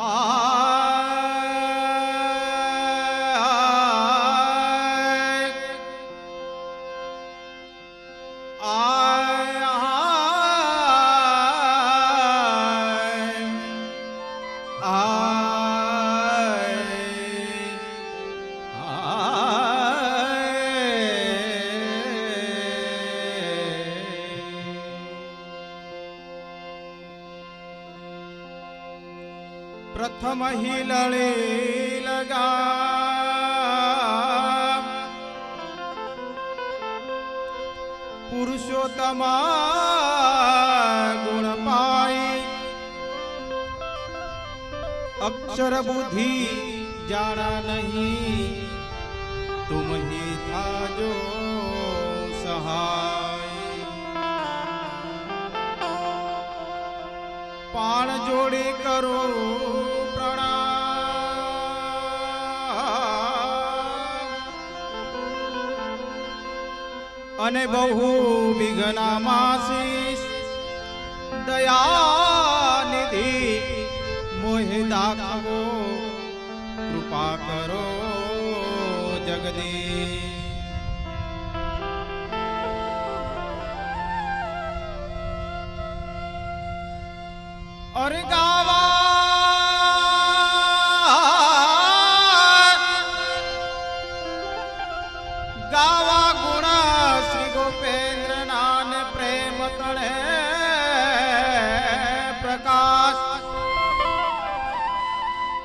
Ah. प्रथम ही लड़े लगा। पुरुषोत्तमा गुण पाई अक्षर बुद्धि जाना नहीं। तुम ही था जो सहाय। पाण जोड़े करो અને બહુ વિઘ્નમાં શીશ દયાનિધિ મોહે દાખવો કૃપા કરો જગદીશ પ્રકાશ.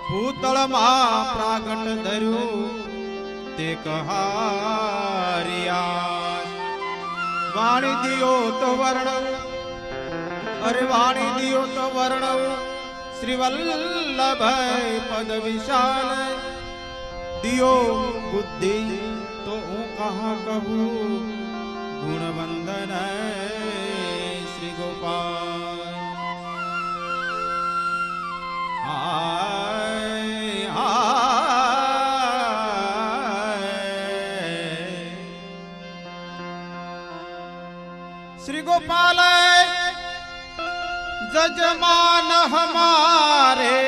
ભૂતળમાં પ્રાગટ ધર્યું તે કહારિયા. વાણી દિયો તો વર્ણવ, અરે વાણી દિયો તો વર્ણવ શ્રી વલ્લભ પદ વિશાલ. દિયો બુદ્ધિ તો હું કહા કહું ગુણવંદન શ્રી ગોપાલ. जजमान हमारे।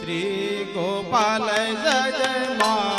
श्री गोपाल जजमान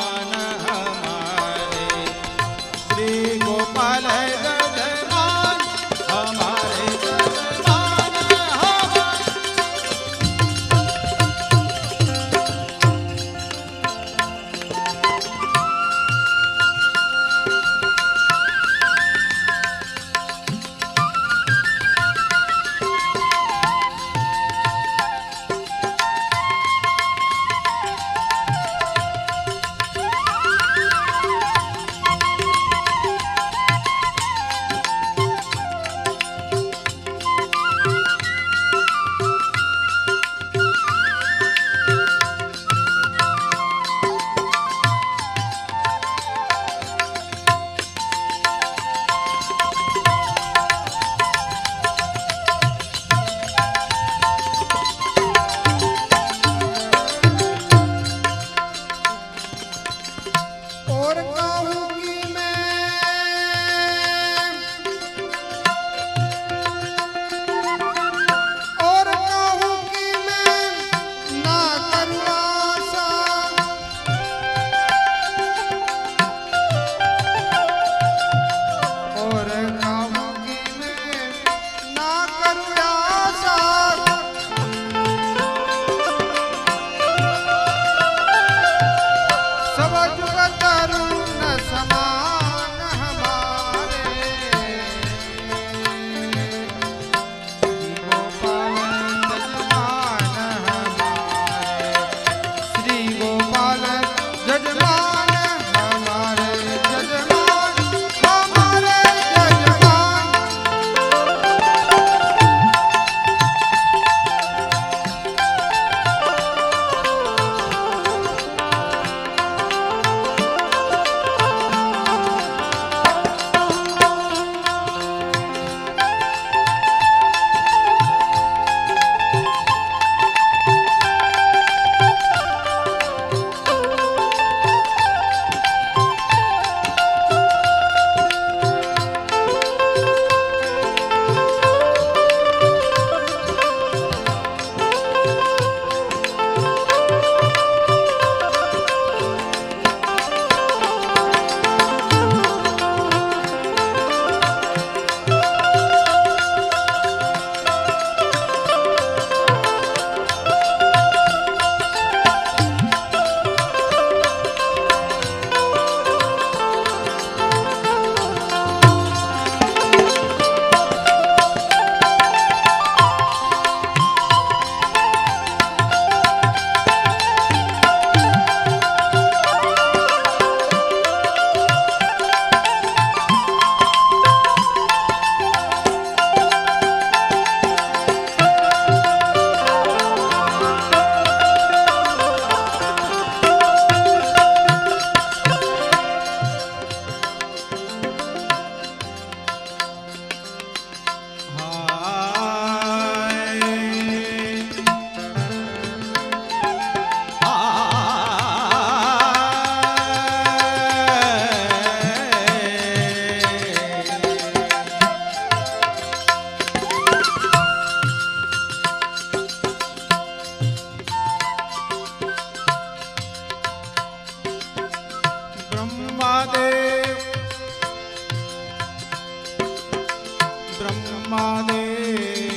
રાધે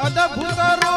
અદભુત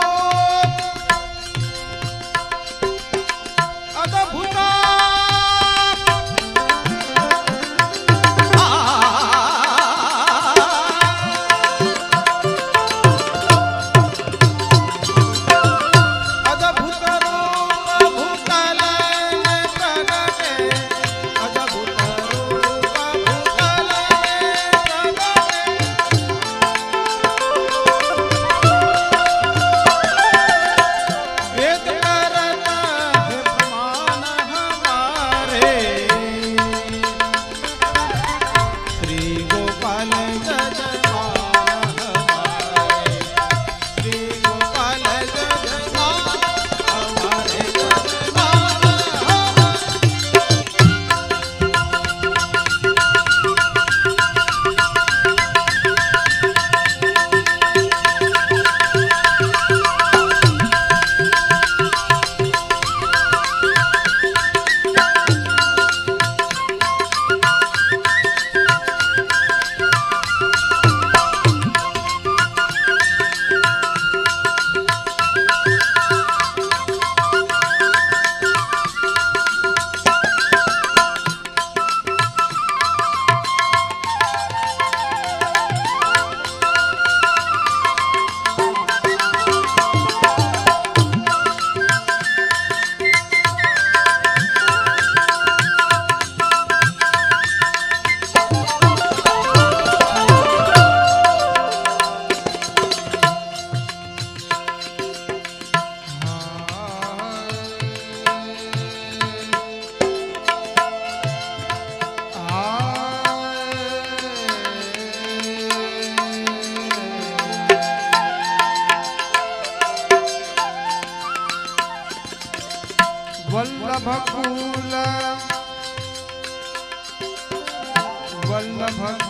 Huh?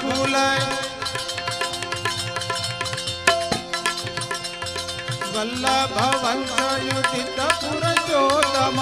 કુલ વલ્લભ વંશ યુધિત પુરુષોત્તમ